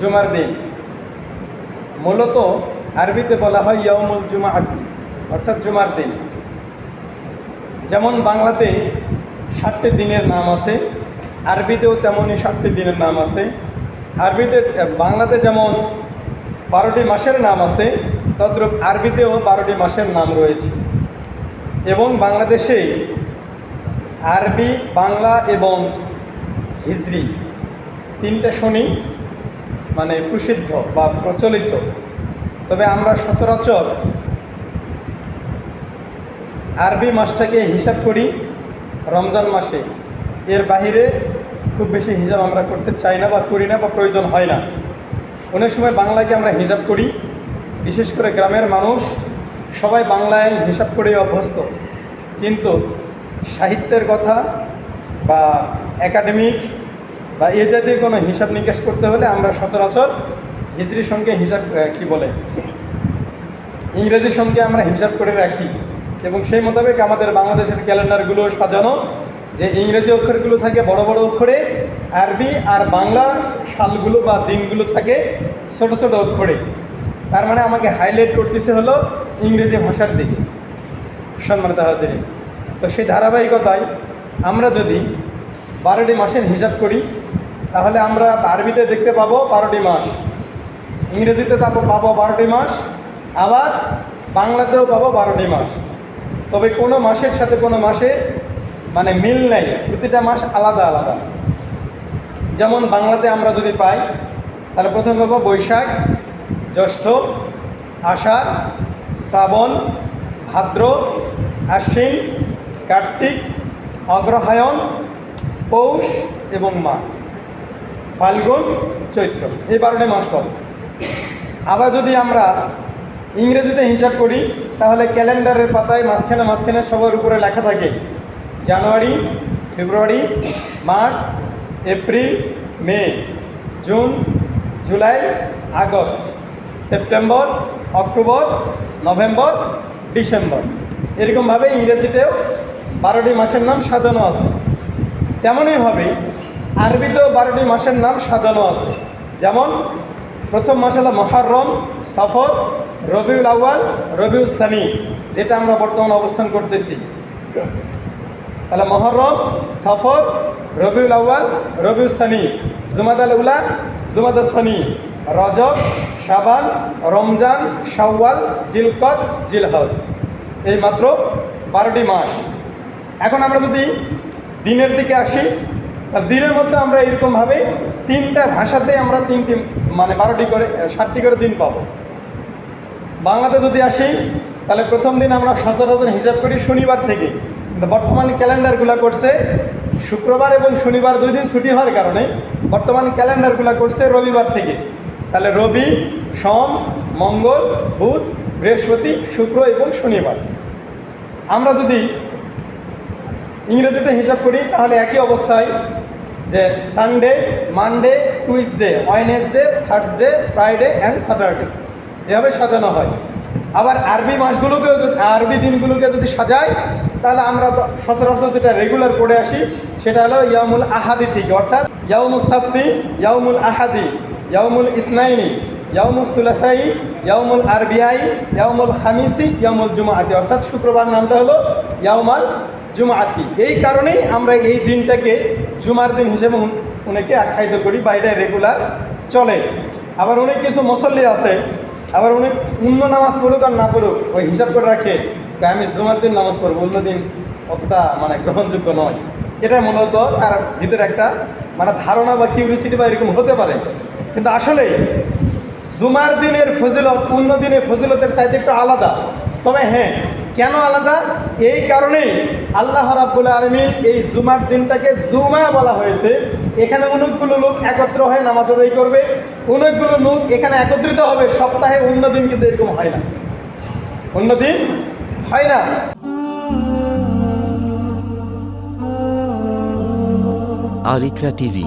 জুমার দিন। মূলত আরবিতে বলা হয় ইয়ামুল জুমা আদি অর্থাৎ জুমার দিন। যেমন বাংলাতে ষাটটি দিনের নাম আছে, আরবিতেও তেমনই ষাটটি দিনের নাম আছে। আরবিতে, বাংলাতে যেমন বারোটি মাসের নাম আছে, তদ্রূপ আরবিতেও বারোটি মাসের নাম রয়েছে। এবং বাংলাদেশে আরবি, বাংলা এবং হিজরি তিনটে শনি মানে প্রসিদ্ধ বা প্রচলিত। তবে আমরা সচরাচর আরবি মাসটাকে হিসাব করি রমজান মাসে। এর বাহিরে খুব বেশি হিসাব আমরা করতে চাই না বা করি না বা প্রয়োজন হয় না। অনেক সময় বাংলাকে আমরা হিসাব করি। বিশেষ করে গ্রামের মানুষ সবাই বাংলায় হিসাব করে অভ্যস্ত। কিন্তু সাহিত্যের কথা বা একাডেমিক বা এ জাতীয় কোনো হিসাব নিকাশ করতে হলে আমরা সচরাচর হিজড়ির সঙ্গে হিসাব কি বলে? ইংরেজির সঙ্গে আমরা হিসাব করে রাখি। এবং সেই মোতাবেক আমাদের বাংলাদেশের ক্যালেন্ডারগুলো সাজানো, যে ইংরেজি অক্ষরগুলো থাকে বড় বড় অক্ষরে, আরবি আর বাংলা সালগুলো বা দিনগুলো থাকে ছোট ছোট অক্ষরে। তার মানে আমাকে হাইলাইট করতেছে হলো ইংরেজি ভাষার দিকে, সম্মানিত হাজির তো সেই ধারাবাহিকতায় আমরা যদি বারোটি মাসের হিসাব করি তাহলে আমরা আরবিতে দেখতে পাবো বারোটি মাস। ইংরেজিতে পাবো পাবো বারোটি মাস। আবার বাংলাতেও পাবো বারোটি মাস। তবে কোনো মাসের সাথে কোনো মাসের মানে মিল নেই। প্রতিটা মাস আলাদা আলাদা। যেমন বাংলাতে আমরা যদি পাই, তাহলে প্রথমে পাবো বৈশাখ, জ্যৈষ্ঠ, আষাঢ়, শ্রাবণ, ভাদ্র, আশ্বিন, কার্তিক, অগ্রহায়ণ, পৌষ এবং মাঘ। ফাল্গুন চৈত্র, এই বারোটি মাস পাবো আবার যদি আমরা ইংরেজিতে হিসাব করি, তাহলে ক্যালেন্ডারের পাতায় মাঝখানে মাঝখানে সবার উপরে লেখা থাকে, January, February, March, April, May, June, July, August, September, October, November, December. এরকমভাবে ইংরেজিতেও বারোটি মাসের নাম সাজানো আছে। তেমনইভাবে আরবিতেও বারোটি মাসের নাম সাজানো আছে। যেমন, প্রথম মাস হলো মহারম সফর, রবিউল আউয়াল রবিউল সানি, যেটা আমরা বর্তমানে অবস্থান করতেছি। তাহলে মহরম সফর, রবিউল আউয়াল রবিউল সানি, জুমাদ আল উলা, জুমাদ সানি, রজব, শাবান, রমজান, শাওয়াল, জিলকত, জিলহজ। এই মাত্র বারোটি মাস। এখন আমরা যদি দিনের দিকে আসি তাহলে দিনের মধ্যে আমরা এরকমভাবে তিনটা ভাষাতে আমরা তিনটি মানে বারোটি করে ষাটটি করে দিন পাবো। বাংলাতে যদি আসি, তাহলে প্রথম দিন আমরা সচরাচর হিসাব করি শনিবার থেকে। কিন্তু বর্তমান ক্যালেন্ডারগুলো করছে শুক্রবার এবং শনিবার দুই দিন ছুটি হওয়ার কারণে বর্তমান ক্যালেন্ডারগুলো করছে রবিবার থেকে। তাহলে রবি, সোম, মঙ্গল, বুধ, বৃহস্পতি, শুক্র এবং শনিবার। আমরা যদি ইংরেজিতে হিসাব করি, তাহলে একই অবস্থায় যে Sunday Monday Tuesday Wednesday Thursday Friday and Saturday এভাবে সাজানো হয়। আবার আরবি মাসগুলোকেও যদি, আরবি দিনগুলোকে যদি সাজাই, তাহলে আমরা সচরাচর যেটা রেগুলার পড়ে আসি, সেটা হলো ইয়ামুল আহাদি থেকে, অর্থাৎ ইয়ামুল সাবতি ইয়ামুল আহাদি ইয়ামুল ইসনাইনি ইয়ামুল সুলাসাই ইয়ামুল আরবিআই ইয়ামুল খামিসি ইয়ামুল জুমাআতি। অর্থাৎ শুক্রবার নামটা হলো ইয়ামাল জুমাআতি। এই কারণেই আমরা এই দিনটাকে জুমার দিন হিসেবে উনাকে আখ্যায়িত করি বা এটা রেগুলার চলে। আবার অনেক কিছু মুসল্লি আছে, আবার অনেক অন্য নামাজ পড়ুক আর না পড়ুক, ওই হিসাব করে রাখে আমি জুমার দিন নামাজ পড়ব, অন্য দিন অতটা মানে গ্রহণযোগ্য নয়। এটা মূলত তার ভিতরে একটা মানে ধারণা বা কিউরিসিটি বা এরকম হতে পারে। কিন্তু আসলে জুমার দিনের ফজিলত অন্য দিনের ফজিলতের চাইতে একটু আলাদা। তবে হ্যাঁ কেন আলাদা? এই কারণেই আল্লাহ রাব্বুল আলমিন এই জুমার দিনটাকে জুমা বলা হয়েছে। এখানে অনেকগুলো লোক একত্র হয়ে নামাজ আদায় করবে। অনেকগুলো লোক এখানে একত্রিত হবে, সপ্তাহে অন্য দিন কিন্তু এরকম হয় না। অন্য দিন হয় না। আরিকরা টিভি